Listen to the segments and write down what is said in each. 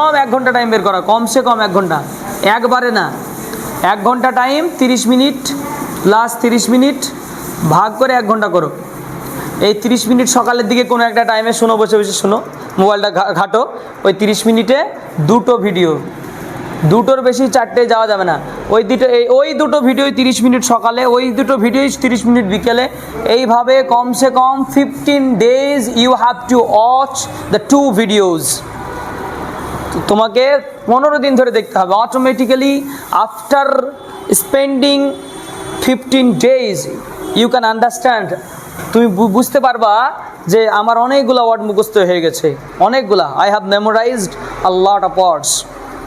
কম এক ঘণ্টা টাইম বের করা, কমসে কম এক ঘণ্টা। একবারে না। এক ঘণ্টা টাইম তিরিশ মিনিট প্লাস তিরিশ মিনিট, ভাগ করে এক ঘণ্টা করো। এই তিরিশ মিনিট সকালের দিকে কোনো একটা টাইমে শোনো, বসে বসে শোনো। মোবাইলটা ঘাটো। ওই তিরিশ মিনিটে দুটো ভিডিও দুটোর বেশি চারটে যাওয়া যাবে না। ওই দুটো, এই, ওই দুটো ভিডিওই তিরিশ মিনিট সকালে, ওই দুটো ভিডিওই তিরিশ মিনিট বিকেলে। এইভাবে কমসে কম fifteen days you have to watch the two videos তোমাকে পনেরো দিন ধরে দেখতে হবে। Automatically after spending fifteen days you can understand তুমি বুঝতে পারবা যে আমার অনেকগুলো ওয়ার্ড মুখস্থ হয়ে গেছে। অনেকগুলা। I have memorised a lot of words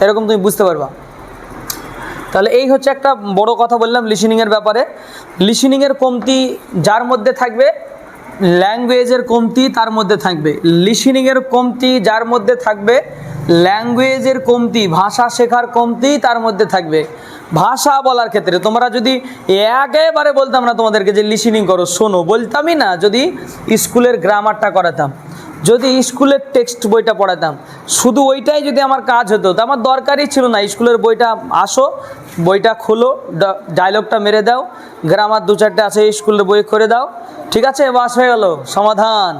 এরকম তুমি বুঝতে পারবা। তাহলে এই হচ্ছে একটা বড় কথা বললাম লিসেনিংয়ের ব্যাপারে। লিসেনিংয়ের কমতি যার মধ্যে থাকবে ল্যাঙ্গুয়েজের কমতি তার মধ্যে থাকবে। লিসিনিংয়ের কমতি যার মধ্যে থাকবে ল্যাঙ্গুয়েজের কমতি, ভাষা শেখার কমতি তার মধ্যে থাকবে। ভাষা বলার ক্ষেত্রে তোমরা যদি একেবারে বলতাম না তোমাদেরকে যে লিসিনিং করো, শোনো, বলতামই না, যদি স্কুলের গ্রামারটা করাতাম, যদি স্কুলের টেক্সট বইটা পড়াতাম শুধু ওইটাই যদি আমার কাজ হতো, তো আমার দরকারই ছিল না। স্কুলের বইটা আসো, বইটা খোলো ডায়লগটা মেরে দাও গ্রামার দু চারটে আছে, স্কুলের বই করে দাও, ঠিক আছে? বাস হয়ে গেল, সমাধান।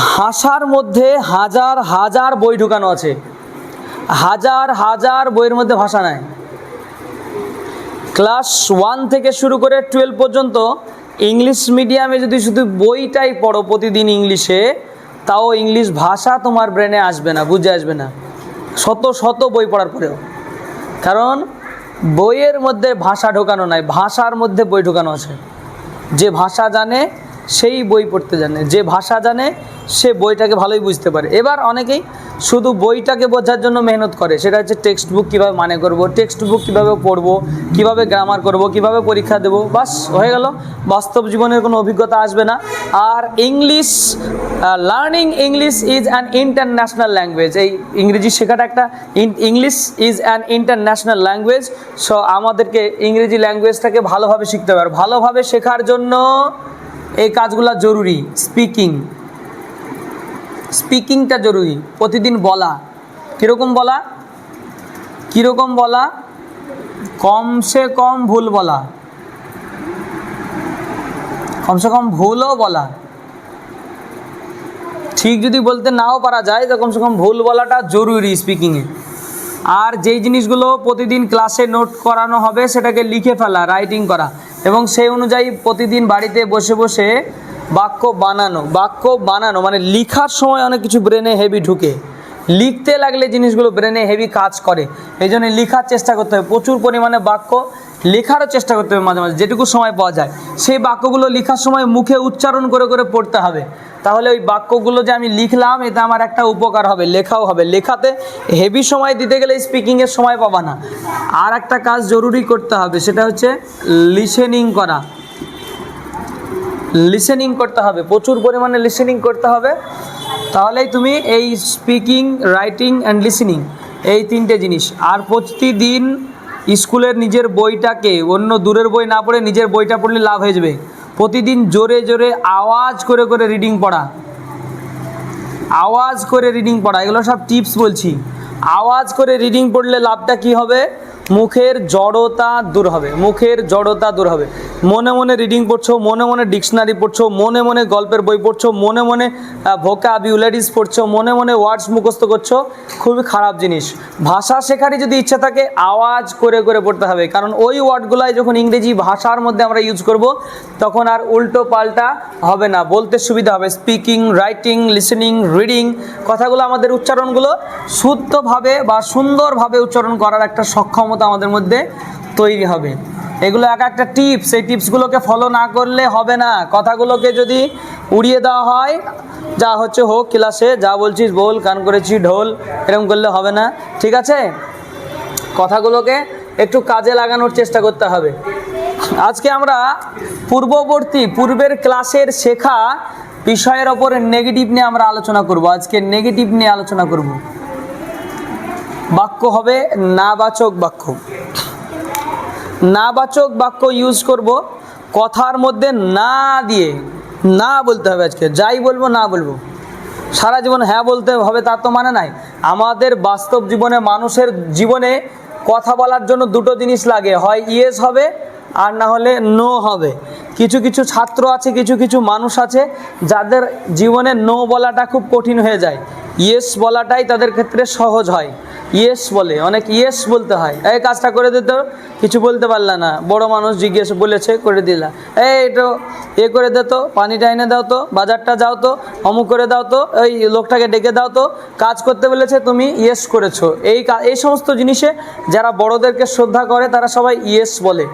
ভাষার মধ্যে হাজার হাজার বই ঢুকানো আছে। হাজার হাজার বইয়ের মধ্যে ভাষা নাই। ক্লাস ওয়ান থেকে শুরু করে টুয়েলভ পর্যন্ত ইংলিশ মিডিয়ামে যদি শুধু বইটাই পড়ো প্রতিদিন ইংলিশে তাও ইংলিশ ভাষা তোমার ব্রেনে আসবে না, বুঝে আসবে না। শত শত বই পড়ার পরেও। কারণ বইয়ের মধ্যে ভাষা ঢোকানো নাই, ভাষার মধ্যে বই ঢোকানো আছে। যে ভাষা জানে, সেই বই পড়তে জানে। যে ভাষা জানে, সে বইটাকে ভালোই বুঝতে পারে। এবার অনেকেই শুধু বইটাকে বোঝার জন্য মেহনত করে। সেটা হচ্ছে টেক্সট বুক কীভাবে মানে করব টেক্সট বুক কীভাবে পড়ব, কীভাবে গ্রামার করব, কীভাবে পরীক্ষা দেবো, বাস, হয়ে গেল। বাস্তব জীবনের কোনো অভিজ্ঞতা আসবে না। আর English learning English is an international language এই ইংরেজি শেখাটা একটা English is an international language so আমাদেরকে ইংরেজি ল্যাঙ্গুয়েজটাকে ভালোভাবে শিখতে হবে। আর ভালোভাবে শেখার জন্য এই কাজগুলো জরুরি স্পিকিং স্পিকিংটা জরুরি, প্রতিদিন বলা। কীরকম বলা? কীরকম বলা? কমসে কম ভুল বলা। কমসে কম ভুলও বলা। ঠিক যদি বলতে নাও পারা যায়, তো কমসে কম ভুল বলাটা জরুরি স্পিকিংয়ে আর যেই জিনিসগুলো প্রতিদিন ক্লাসে নোট করানো হবে, সেটাকে লিখে ফেলা রাইটিং করা। এবং সেই অনুযায়ী প্রতিদিন বাড়িতে বসে বসে বাক্য বানানো বাক্য বানানো মানে লিখার সময় অনেক কিছু ব্রেনে হেভি ঢুকে। লিখতে লাগলে জিনিসগুলো ব্রেনে হেভি কাজ করে। এই জন্য লেখার চেষ্টা করতে হবে। প্রচুর পরিমাণে বাক্য লেখারও চেষ্টা করতে হবে মাঝে মাঝে, যেটুকু সময় পাওয়া যায়। সেই বাক্যগুলো লেখার সময় মুখে উচ্চারণ করে করে পড়তে হবে। তাহলে ওই বাক্যগুলো যে আমি লিখলাম এতে আমার একটা উপকার হবে, লেখাও হবে। লেখাতে হেভি সময় দিতে গেলে স্পিকিংয়ের সময় পাবা না। আর একটা কাজ জরুরি করতে হবে, সেটা হচ্ছে লিসেনিং করা। লিসেনিং করতে হবে। প্রচুর পরিমাণে লিসেনিং করতে হবে। তাহলেই তুমি এই স্পিকিং রাইটিং অ্যান্ড লিসেনিং এই তিনটে জিনিস। আর প্রতিদিন স্কুলের নিজের বইটাকে, অন্য দূরের বই না পড়ে নিজের বইটা পড়লে লাভ হয়ে যাবে। প্রতিদিন জোরে জোরে আওয়াজ করে করে রিডিং পড়া। আওয়াজ করে রিডিং পড়া, এগুলো সব টিপস বলছি। আওয়াজ করে রিডিং পড়লে লাভটা কি হবে? মুখের জড়তা দূর হবে, মুখের জড়তা দূর হবে। মনে মনে রিডিং পড়ছো, মনে মনে ডিকশনারি পড়ছো, মনে মনে গল্পের বই পড়ছো, মনে মনে ভোকাবিউলারিজ পড়ছো, মনে মনে ওয়ার্ডস মুখস্থ করছ, খুবই খারাপ জিনিস। ভাষা শেখারই যদি ইচ্ছা থাকে, আওয়াজ করে করে পড়তে হবে। কারণ ওই ওয়ার্ডগুলাই যখন ইংরেজি ভাষার মধ্যে আমরা ইউজ করব, তখন আর উল্টো পাল্টা হবে না। বলতে সুবিধা হবে। স্পিকিং রাইটিং লিসেনিং রিডিং কথাগুলো আমাদের উচ্চারণগুলো শুদ্ধভাবে বা সুন্দরভাবে উচ্চারণ করার একটা সক্ষমতা আমাদের মধ্যে তৈরি হবে। এগুলো এক একটা টিপস, এই টিপসগুলোকে ফলো না করলে হবে না। কথাগুলোকে যদি উড়িয়ে দেওয়া হয়, যা হচ্ছে হোক, ক্লাসে যা বলছিস বল, কান করেছি ঢোল, এরকম করলে হবে না। ঠিক আছে? কথাগুলোকে একটু কাজে লাগানোর চেষ্টা করতে হবে। আজকে আমরা পূর্ববর্তী, পূর্বের ক্লাসের শেখা বিষয়ের ওপরে নেগেটিভ নিয়ে আমরা আলোচনা করব। আজকে নেগেটিভ নিয়ে আলোচনা করব। বাক্য হবে নাবাচক বাক্য। নাবাচক বাক্য ইউজ করব, কথার মধ্যে না দিয়ে, না বলতে হবে আজকে। যাই বলব, না বলব। সারা জীবন হ্যাঁ বলতে হবে, তার তো মানে নাই। আমাদের বাস্তব জীবনে, মানুষের জীবনে কথা বলার জন্য দুটো জিনিস লাগে। হয় ইয়েস হবে, আর না হলে নো হবে। কিছু কিছু ছাত্র আছে, কিছু কিছু মানুষ আছে, যাদের জীবনে নো বলাটা খুব কঠিন হয়ে যায়। ইয়েস বলাটাই তাদের ক্ষেত্রে সহজ হয়। ইয়েস বলে, অনেক ইয়েস বলতে হয়। এই কাজটা করে দিত কিছু বলতে পারলা না। বড় মানুষ জিজ্ঞেস বলেছে, করে দিলা। এই এটা এ করে দে তো, পানিটা এনে দাও তো, বাজারটা যাও তো, অমুক করে দাও তো ওই লোকটাকে ডেকে দাও তো, কাজ করতে বলেছে, তুমি ইয়েস করেছ। এই এই সমস্ত জিনিসে যারা বড়দেরকে শ্রদ্ধা করে, তারা সবাই ইয়েস বলে।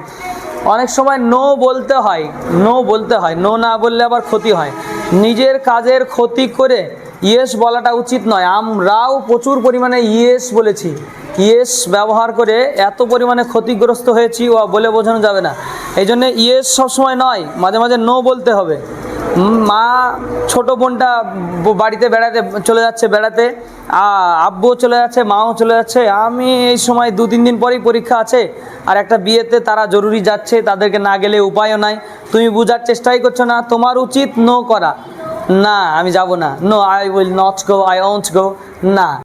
অনেক সময় নো বলতে হয় নো বলতে হয় নো না বললে আবার ক্ষতি হয়। নিজের কাজের ক্ষতি করে ইয়েস বলাটা উচিত নয়। আমরাও প্রচুর পরিমাণে ইয়েস বলেছি। ইয়েস ব্যবহার করে এত পরিমাণে ক্ষতিগ্রস্ত হয়েছি, ও বলে বোঝানো যাবে না। এই জন্য ইয়েস সবসময় নয়, মাঝে মাঝে নো বলতে হবে। মা ছোট বোনটা বাড়িতে বেড়াতে, চলে যাচ্ছে বেড়াতে আব্বুও চলে যাচ্ছে, মাও চলে যাচ্ছে। আমি এই সময় দু, তিন দিন পরেই পরীক্ষা আছে, আর একটা বিয়েতে তারা জরুরি যাচ্ছে, তাদেরকে না গেলে উপায়ও নাই। তুমি বোঝার চেষ্টাই করছ না, তোমার উচিত নো করা। না আমি যাব না। No I will not go I won't go না।